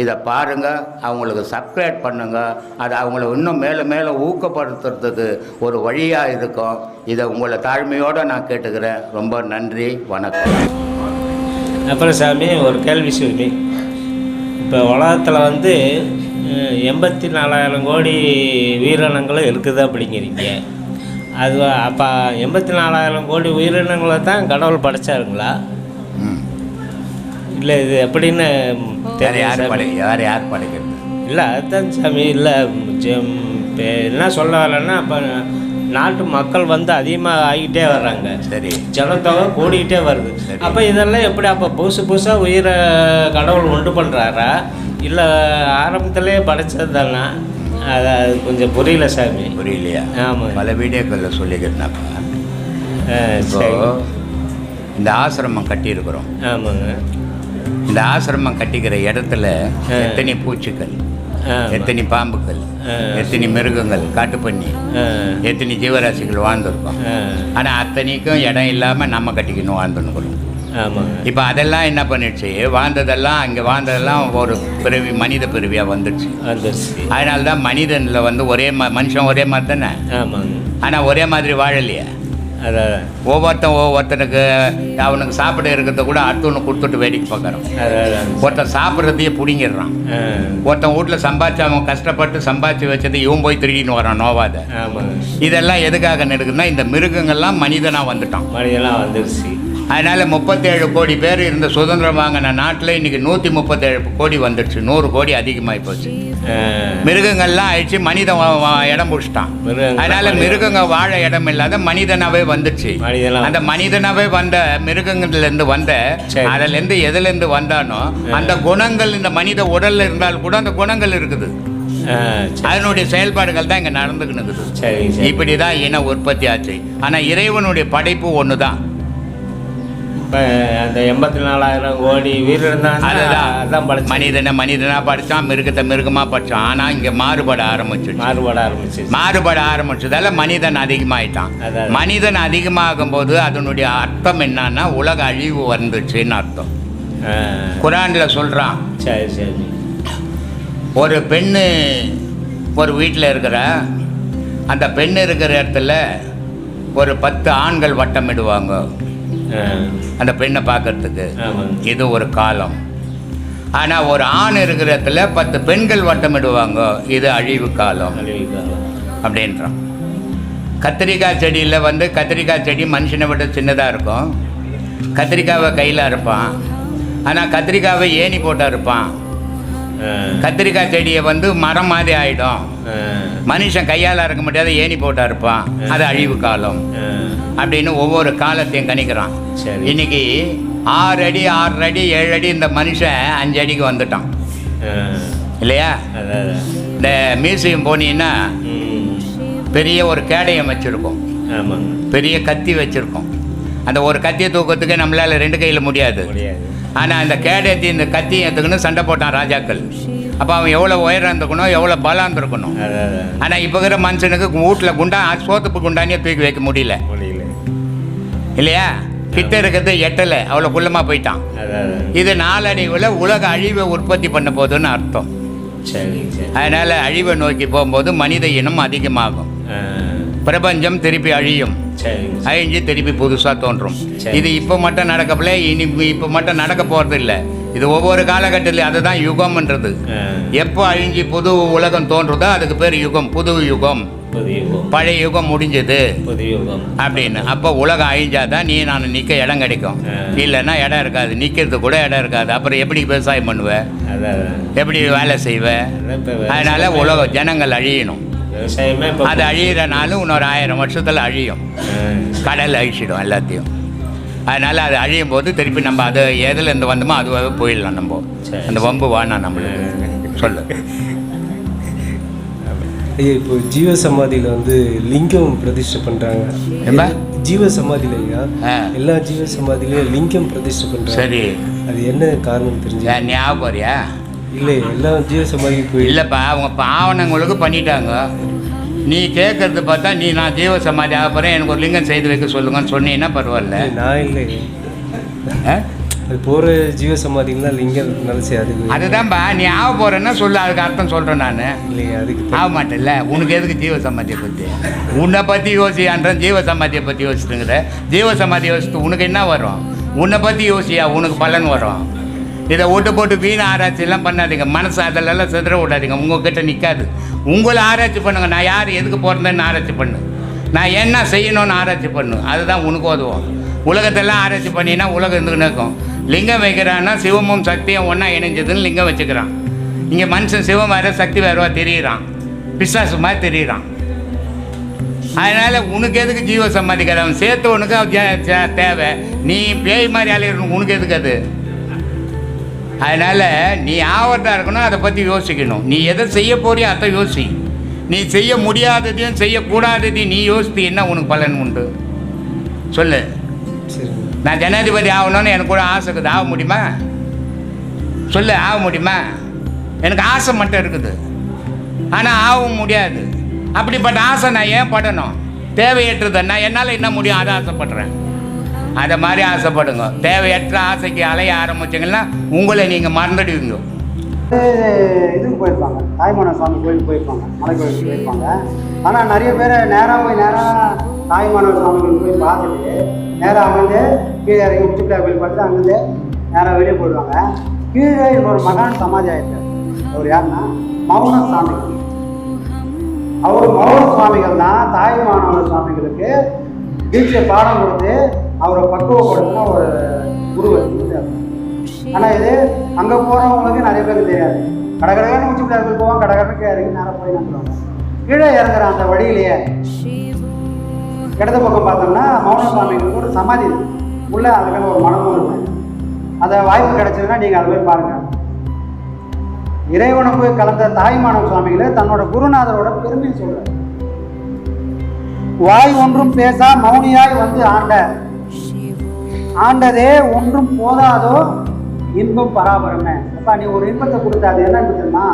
இதை பாருங்க அவங்களுக்கு சப்ஸ்கிரைப் பண்ணுங்க. அது அவங்கள இன்னும் மேலே மேலே ஊக்கப்படுத்துறதுக்கு ஒரு வழியாக இருக்கும். இதை உங்களை தாழ்மையோடு நான் கேட்டுக்கிறேன். ரொம்ப நன்றி வணக்கம். அப்புறம் சாமி ஒரு கேள்வி சொல்லி. இப்போ உலகத்தில் வந்து எண்பத்தி நாலாயிரம் கோடி உயிரினங்களும் இருக்குது அப்படிங்கிறீங்க. அது அப்போ எண்பத்தி நாலாயிரம் கோடி உயிரினங்களை தான் கடவுள் படைச்சாருங்களா? இல்லை இது எப்படின்னு வேறு யார். படை யார் யார் படைக்கிறது? இல்லை அதுதான் சாமி இல்லை ஜெம் என்ன சொல்ல வரேன்னா இப்போ நாட்டு மக்கள் வந்து அதிகமாக ஆகிட்டே வர்றாங்க. சரி. ஜனத்தொகை கூடிக்கிட்டே வருது. அப்போ இதெல்லாம் எப்படி அப்போ புதுசு புதுசாக உயிரை கடவுள் உண்டு பண்ணுறாரா இல்லை ஆரம்பத்திலே படைச்சது தானா? அது அது கொஞ்சம் புரியல சாமி. புரியலையா? ஆமாம் பல வீடியோக்களில் சொல்லிக்கிறேனாப்பா இப்போ சரி. இந்த ஆசிரமம் கட்டியிருக்கிறோம். ஆமாங்க. இந்த ஆசிரமம் கட்டிக்கிற இடத்துல. எத்தனை பூச்சிகள். எத்தனை பாம்புகள். எத்தனை மிருகங்கள் ஆ, எத்தனை ஜீவராசிகள் வாழ்ந்துருக்கோம். ஆனால் அத்தனைக்கும் இடம் இல்லாமல் நம்ம கட்டிக்கணும் வாழ்ந்துன்னு இப்போ அதெல்லாம் என்ன பண்ணிடுச்சு? வாழ்ந்ததெல்லாம் அங்கே வாழ்ந்ததெல்லாம் ஒரு பிறவி மனித பிறவியாக வந்துடுச்சு. அதனால தான் மனிதனில் வந்து ஒரே மனுஷன் ஒரே மாதிரி தானே? ஆனால் ஒரே மாதிரி வாழலையே. அதான் ஒவ்வொருத்தன் ஒவ்வொருத்தனுக்கு அவனுக்கு சாப்பிட இருக்கிறத கூட அடுத்தவனு கொடுத்துட்டு வேடிக்கை பார்க்குறான் ஒருத்தன் சாப்பிட்றதையே பிடிங்கிடுறான். ஒருத்தன் வீட்டில் சம்பாதிச்சு அவன் கஷ்டப்பட்டு சம்பாதிச்சு வச்சதை இவன் போய் திருடின்னு வரான் நோவாத. இதெல்லாம் எதுக்காக நடக்குதுன்னா இந்த மிருகங்கள்லாம் மனிதனாக வந்துட்டான். மனிதெல்லாம் வந்துருச்சு. அதனால முப்பத்தேழு கோடி பேர் இருந்த சுதந்திரம் வாங்கின நாட்டில் இன்னைக்கு நூற்றி முப்பத்தேழு கோடி வந்துடுச்சு நூறு கோடி அதிகமாகி போச்சு. மிருகங்கள்லாம் ஆயிடுச்சு. மனிதன் இடம் பிடிச்சிட்டான். அதனால. மிருகங்க வாழ இடம் இல்லாத மனிதனாவே வந்துச்சு மனிதனா அந்த மனிதனாவே வந்த மிருகங்கள்ல இருந்து வந்த சரி. அதுல இருந்து எதுல இருந்து வந்தானோ அந்த குணங்கள் இந்த மனித உடல்ல இருந்தால் கூட அந்த குணங்கள் இருக்குது. அதனுடைய செயல்பாடுகள் தான் இங்க நடந்துக்கிட்டு இருக்குது. சரி. இப்படிதான் இன உற்பத்தி ஆச்சு. ஆனா இறைவனுடைய படைப்பு ஒண்ணுதான். இப்போ அந்த எண்பத்தி நாலாயிரம் கோடி உயிரினம் தான் அதுதான். அதான் படிச்சு மனிதனை மனிதனா படிச்சான் மிருகத்தை மிருகமா படிச்சான். ஆனா இங்க மாறுபட ஆரம்பிச்சிடுச்சு மாறுபட ஆரம்பிச்சிருச்சு மாறுபட ஆரம்பிச்சதால மனிதன் அதிகமாயிட்டான். மனிதன் அதிகமாகும் போது அதனுடைய அர்த்தம் என்னன்னா உலக அழிவு வந்துச்சுன்னு அர்த்தம். குரான்ல சொல்றான். சரி சரி. ஒரு பெண்ணு ஒரு வீட்டில் இருக்கிற அந்த பெண் இருக்கிற இடத்துல ஒரு பத்து ஆண்கள் வட்டமிடுவாங்க. அந்த பெண்ணை பார்க்கறதுக்கு. இது ஒரு காலம். ஆனால் ஒரு ஆண் இருக்கிற இடத்துல பத்து பெண்கள் வட்டமிடுவாங்க. இது அழிவு காலம். அப்படின்றான். கத்திரிக்காய் செடியில் வந்து கத்திரிக்காய் செடி மனுஷனை விட சின்னதாக இருக்கும். கத்திரிக்காவை கையில் இருப்பான் ஆனால் கத்திரிக்காவை ஏணி போட்டா இருப்பான். கத்திரிக்காய் செடியை வந்து மரம் மாதிரி ஆயிடும். ஆ, மனுஷன் கையால் இருக்க முடியாத ஏணி போட்டா இருப்பான் அது அழிவு காலம். அப்படின்னு ஒவ்வொரு காலத்தையும் கணிக்கிறான். சரி. இன்னைக்கு ஆறு அடி ஆறு அடி ஏழு அடி இந்த மனுஷன் அஞ்சு அடிக்கு வந்துட்டான். இல்லையா. இந்த மியூசியம் போனீங்கன்னா பெரிய ஒரு கேடயம் வச்சுருக்கோம். பெரிய கத்தி வச்சுருக்கோம். அந்த ஒரு கத்தியை தூக்கத்துக்கு நம்மளால் ரெண்டு கையில் முடியாது. ஆனால் அந்த கேடயத்தை இந்த கத்தியை எடுத்துக்கணும் சண்டை போட்டான் ராஜாக்கள். அப்போ அவன் எவ்வளோ உயரம் இருந்துக்கணும் எவ்வளோ பலம் இருந்திருக்கணும். ஆனால் இப்போ இருக்கிற மனுஷனுக்கு வீட்டில் குண்டா சோத்துப்பு குண்டானியே தூக்கி வைக்க முடியல. இல்லையா? கிட்ட இருக்கிறது எட்டலை அவ்வளோ குள்ளமாக போயிட்டான். இது நாளடைவில் உலக அழிவை உற்பத்தி பண்ண போகுதுன்னு அர்த்தம். சரி அதனால் அழிவை நோக்கி போகும்போது மனித இனம் அதிகமாகும். பிரபஞ்சம் திருப்பி அழியும். அழிஞ்சு திருப்பி புதுசாக தோன்றும். இது இப்போ மட்டும் நடக்கப்பல இனி இப்போ மட்டும் நடக்க போகிறது இல்லை இது ஒவ்வொரு காலகட்டத்திலையும் அதுதான் யுகம்ன்றது. எப்போ அழிஞ்சு புது உலகம் தோன்றுதோ அதுக்கு பேர் யுகம் புது யுகம். பழைய யுகம் முடிஞ்சது. அப்படின்னு. அப்போ உலகம் அழிஞ்சாதான் நீ நான் நிற்க இடம் கிடைக்கும். இல்லைன்னா இடம் இருக்காது. நிற்கிறது கூட இடம் இருக்காது. அப்புறம் எப்படி விவசாயம் பண்ணுவ? அதான் எப்படி வேலை செய்வ? அதான் இப்ப அதனால விவசாயமே- உலக ஜனங்கள் அழியணும். விவசாயமே அது அழியிறனால இன்னொரு ஆயிரம் வருஷத்தில் அழியும். கடல் அழிச்சிடும் எல்லாத்தையும். அதனால் அது அழியும் போது திருப்பி நம்ம அது எதுலேருந்து வந்தோமோ அதுவாகவே போயிடலாம் நம்ம. அந்த வம்பு வேணாம் நம்மளுக்கு. சொல்லு. ஐயா இப்போ ஜீவ சமாதியில் வந்து லிங்கம் பிரதிஷ்டை பண்ணுறாங்க ஏம்பா? ஜீவ சமாதியில் ஐயா. எல்லா ஜீவ சமாதிலையும் லிங்கம் பிரதிஷ்டை பண்ணுறாங்க சரி. அது என்ன காரணம் தெரிஞ்சு ஞாபகம் வரியா? இல்லை எல்லா ஜீவ சமாதிக்கு போய் இல்லைப்பா அவங்க பாவனங்களுக்கு பண்ணிட்டாங்க. நீ கேட்கறது பார்த்தா நீ நான் ஜீவ சமாதி ஆக போகிறேன் எனக்கு ஒரு லிங்கம் செய்து வைக்க சொல்லுங்கன்னு சொன்னீங்கன்னா பரவாயில்ல. நான் இல்லை? அது போகிற ஜீவ சமாதிலாம் லிங்கம் சரி அதுக்கு அதுதான்ப்பா நீ ஆக போகிறேன்னா சொல்லு அதுக்கு அர்த்தம் சொல்கிறேன் நான். இல்லையா அதுக்கு ஆக மாட்டேல்ல உனக்கு எதுக்கு ஜீவ சமாதியை பற்றி உன்னை பற்றி யோசியான்றேன் ஜீவ சமாதியை பற்றி யோசிச்சுங்கிற ஜீவ சமாதி யோசித்து உனக்கு என்ன வரும்? உன்னை பற்றி யோசியா உனக்கு பலன் வரும்? இதை ஓட்டு போட்டு வீண் ஆராய்ச்சியெல்லாம் பண்ணாதீங்க. மனசு அதிலெல்லாம் சிதற விடாதீங்க. உங்ககிட்ட நிற்காது உங்களை ஆராய்ச்சி பண்ணுங்க. நான் யார் எதுக்கு போகிறேன்னு ஆராய்ச்சி பண்ணு. நான் என்ன செய்யணும்னு ஆராய்ச்சி பண்ணு. அதுதான் உனக்கு உதவும் உலகத்தெல்லாம் ஆராய்ச்சி பண்ணினா உலகம் இருந்துக்கிட்டு இருக்கும். லிங்கம் வைக்கிறான்னா சிவமும் சக்தியும் ஒன்றா இணைஞ்சதுன்னு லிங்கம் வச்சுக்கிறான். இங்கே மனுஷன் சிவம் வேற சக்தி வேறவா தெரியுறான். பிசாசு மாதிரி தெரியுறான். அதனால் உனக்கு எதுக்கு ஜீவ சம்பாதிக்காத சேர்த்து உனக்கு தேவை. நீ பேய் மாதிரி அலையிறணும் உனக்கு எதுக்கு அது? அதனால் நீ ஆவர்தா இருக்கணும் அதை பற்றி யோசிக்கணும். நீ எதை செய்ய போறியோ அதை யோசி. நீ செய்ய முடியாததையும் செய்யக்கூடாததையும் நீ யோசித்தீன்னா உனக்கு பலன் உண்டு? சொல்லு. சரி. நான் ஜனாதிபதி ஆகணும்னு எனக்கு கூட ஆசை இருக்குது. ஆக முடியுமா? சொல்லு ஆக முடியுமா? எனக்கு ஆசை மட்டும் இருக்குது. ஆனால் ஆகவும் முடியாது. அப்படிப்பட்ட ஆசை நான் ஏன் படணும்? தேவையற்றதுன்னா என்னால் என்ன முடியும்? அதை ஆசைப்படுறேன். அதை மாதிரி ஆசைப்படுங்க. தேவையற்ற ஆசைக்கு அலைய ஆரம்பிச்சிங்கன்னா உங்களை நீங்கள் மறந்துடுவீங்க. இதுக்கு போயிருப்பாங்க. தாய்மான சுவாமி கோயிலுக்கு போயிருப்பாங்க. மலை கோயிலுக்கு போயிருப்பாங்க. ஆனால் நிறைய பேர் நேராக போய் நேராக தாய்மான சுவாமி கோயிலுக்கு போய் பார்த்துட்டு நேராக அங்கேருந்து கீழே இறங்கி உச்சிப்பிள்ளை கோயில் பார்த்து அங்கேருந்து நேராக வெளியே போயிடுவாங்க. கீழே ஒரு மகான் சமாதி ஆயிட்டார். அவர் யாருன்னா? மௌன சாமி அவர் மௌன சுவாமிகள் தான் தாய்மானவர் சுவாமிகளுக்கு தீட்சை பாடம் கொடுத்து அவரை பக்குவப்படுத்தின ஒரு குரு வச்சு ஆனால் இது அங்கே போகிறவங்களுக்கு நிறைய பேருக்கு தெரியாது. கடற்கரையான உச்சி பிள்ளையார்கள் போவோம் கடகடக்கு இறங்கி நேரம் போய் நினைக்கிறாங்க கீழே இறங்குற அந்த வழியிலேயே இடது பக்கம் பார்த்தோம்னா மௌன சுவாமிகளுக்கு ஒரு சமாதி உள்ளே உள்ள அதுக்கான ஒரு மனமும் இருக்கு. அதை வாய்ப்பு கிடைச்சதுன்னா நீங்கள் அதை போய் பாருங்கள் இறைவனுக்கு கலந்த தாய்மானவ சுவாமிகளை தன்னோட குருநாதரோட பெருமையை சொல்கிறார் வாய் ஒன்றும் பேசா மௌனியாய் வந்து ஆண்ட. ஆண்டதே ஒன்றும் போதாதோ இன்பம் பராபரமே. அப்பா நீ ஒரு இன்பத்தை கொடுத்தாது என்ன தெரியுமா?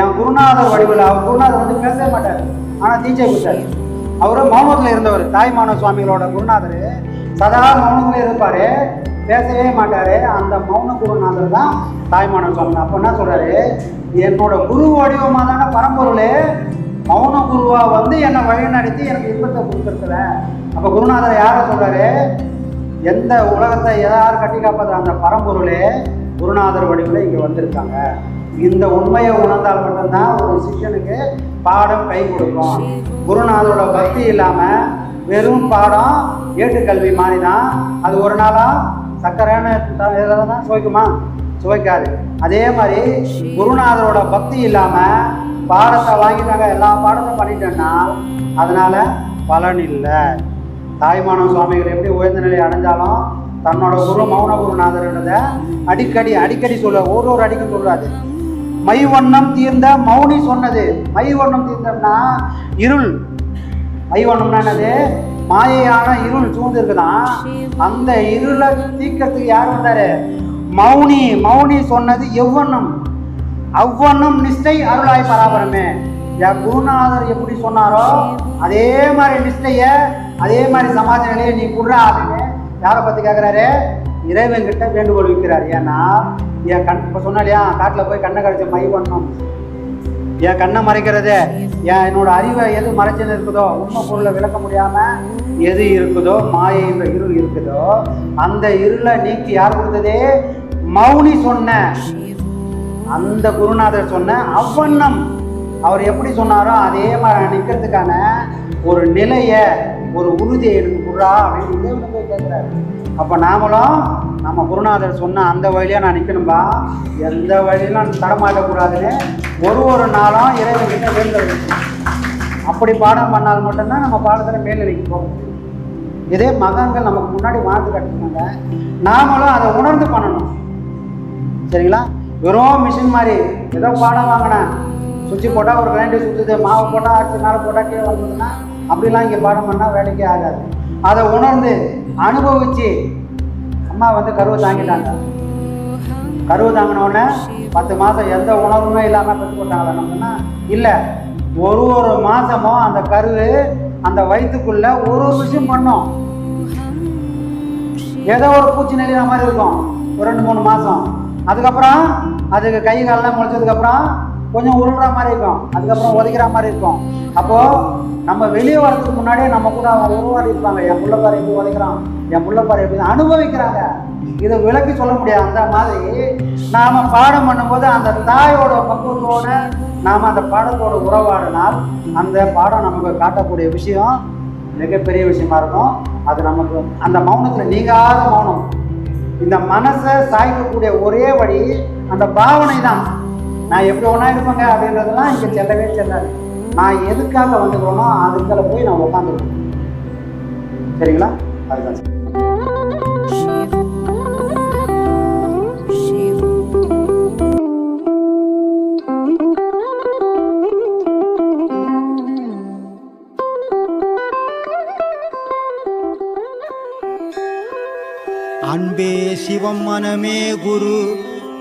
என் குருநாதர் வடிவில் அவர் குருநாதர் வந்து பேசவே மாட்டார். ஆனால் தீட்சை கொடுத்தாரு. அவரும் மௌனத்தில் இருந்தவர் தாய்மான சுவாமிகளோட குருநாதர். சதா மௌனத்தில் இருப்பார். பேசவே மாட்டார். அந்த மௌன குருநாதர் தான் தாய்மான சுவாமி. அப்போ என்ன சொல்கிறாரு என்னோட குரு வடிவமாக தானே மௌன குருவா வந்து என்னை வழிநடத்தி எனக்கு இன்பத்தை கொடுத்துருக்குற அப்போ குருநாதர் யாரை சொல்கிறாரு எந்த உலகத்தை யார் கட்டி காப்பாற்ற அந்த பரம்பொருளே குருநாதர் வடிவில் இங்கே வந்திருக்காங்க. இந்த உண்மையை உணர்ந்தால் மட்டும்தான் ஒரு சிஷ்யனுக்கு பாடம் கை கொடுக்கும். குருநாதரோட பக்தி இல்லாமல் வெறும் பாடம் ஏட்டுக்கல்வி மாதிரி தான் அது ஒரு நாளாக சக்கரையான இதில் தான் சுவைக்குமா? சுவைக்காது. அதே மாதிரி குருநாதரோட பக்தி இல்லாமல் பாடத்தை வாங்கிட்டாங்க எல்லா பாடத்தையும் பண்ணிட்டேன்னா அதனால் பலன் இல்லை. தாய்மானவ சுவாமிகள் எப்படி உயர்ந்த நிலை அடைஞ்சாலும் தன்னோட குரு மௌன குருநாதர்ன்றத அடிக்கடி அடிக்கடி சொல்ல ஒரு ஒரு அடிக்கும் சொல்றாரு. மை வண்ணம் தீர்ந்த மௌனி சொன்னது. மை வண்ணம் தீர்ந்தம்னா இருள். மை வண்ணம்னா என்னது? மாயையான இருள் சூழ்ந்து இருக்குதான் அந்த இருளை தீக்கிறதுக்கு யார் வந்தாரு? மௌனி. மௌனி சொன்னது எவ்வண்ணம்? அவ்வண்ணம் நிஷ்டை அருளாய் பராபரமே. என் குருநாதர் எப்படி சொன்னாரோ அதே மாதிரி நிஷ்டையை அதே மாதிரி சமாஜ நிலையை நீ குடுறா அப்படின்னு யாரை பற்றி கேட்குறாரு இறைவன் கிட்ட வேண்டுகோள் வைக்கிறார் ஏன்னா என் கண் இப்போ சொன்னாலியா இல்லையா காட்டில் போய் கண்ணை கழிச்ச மை பண்ணும் என் கண்ணை மறைக்கிறது என் என்னோட அறிவை எது மறைச்சது இருக்குதோ உண்மை பொருளை விளக்க முடியாம எது இருக்குதோ மாயை இருள் இருக்குதோ அந்த இருளை நீக்கி யார் கொடுத்ததே? மௌனி சொன்ன. அந்த குருநாதர் சொன்ன அவ்வண்ணம். அவர் எப்படி சொன்னாரோ அதே மாதிரி நிற்கிறதுக்கான ஒரு நிலையை ஒரு உறுதியை எனக்கு குடுறா அப்படின்னு இறைவனை போய் கேட்குறாரு. அப்போ நாமளும் நம்ம குருநாதர் சொன்ன அந்த வழியாக நான் நிற்கணும்பா எந்த வழியிலும் நான் தடமாட்டக்கூடாதுன்னு ஒரு ஒரு நாளும் இறைவன் கிட்ட வேண்டுதல் அப்படி பாடம் பண்ணால் மட்டும்தான் நம்ம பாடத்தில் மேலே நிற்க இதே மகன்கள் நமக்கு முன்னாடி வாழ்ந்து காட்டினாங்க நாமளும் அதை உணர்ந்து பண்ணணும். சரிங்களா? வெறும் மிஷின் மாதிரி. ஏதோ பாடம் வாங்கினேன். சுவிட்ச் போட்டால் ஒரு கிரைண்டர் சுற்றுது மாவு போட்டால் அடுத்த நாள் போட்டால் கீழே வந்ததுன்னா அப்படிலாம் இங்கே பாடம் பண்ணால் வேலைக்கே ஆகாது. அதை உணர்ந்து அனுபவித்து அம்மா வந்து கருவை தாங்கிட்டாங்க. கருவை தாங்கினோடனே பத்து மாதம் எந்த உணர்வுமே இல்லாமல் பெற்று போட்டாங்களா நம்மனா இல்லை ஒரு ஒரு மாதமும் அந்த கரு அந்த வயிற்றுக்குள்ள ஒரு ஒரு விஷயம் பண்ணும். ஏதோ ஒரு பூச்சி நெளிகிற மாதிரி இருக்கும். ஒரு ரெண்டு மூணு மாதம் அதுக்கப்புறம் அதுக்கு கை காலெல்லாம் முளைச்சதுக்கப்புறம் கொஞ்சம் உருள்ற மாதிரி இருக்கும். அதுக்கப்புறம் உதைக்கிற மாதிரி இருக்கும். அப்போது நம்ம வெளியே வர்றதுக்கு முன்னாடியே நம்ம கூட அவங்க உருவாடி இருப்பாங்க. என் முள்ளப்பாறை எப்படி உதைக்கிறான் என் முள்ளப்பாறை எப்படி அனுபவிக்கிறாங்க. இதை விளக்கி சொல்ல முடியாது. அந்த மாதிரி நாம் பாடம் பண்ணும்போது அந்த தாயோட பக்குவத்தோட நாம் அந்த பாடத்தோட உறவாடினால் அந்த பாடம் நமக்கு காட்டக்கூடிய விஷயம் மிகப்பெரிய விஷயமா இருக்கும். அது நமக்கு அந்த மௌனத்தில் நீங்காத மௌனம். இந்த மனசை சாய்க்கக்கூடிய ஒரே வழி அந்த பாவனை தான் நான் எப்படி ஒன்றா இருப்பேங்க அப்படின்றதெல்லாம் இங்கே செல்லவே செல்லாது. நான் எதுக்காக வந்துக்கிறோனோ அதுக்குள்ள போய் நான் உட்காந்துருக்கேன் சரிங்களா? அதுதான். சார். அன்பே சிவம் மனமே குரு.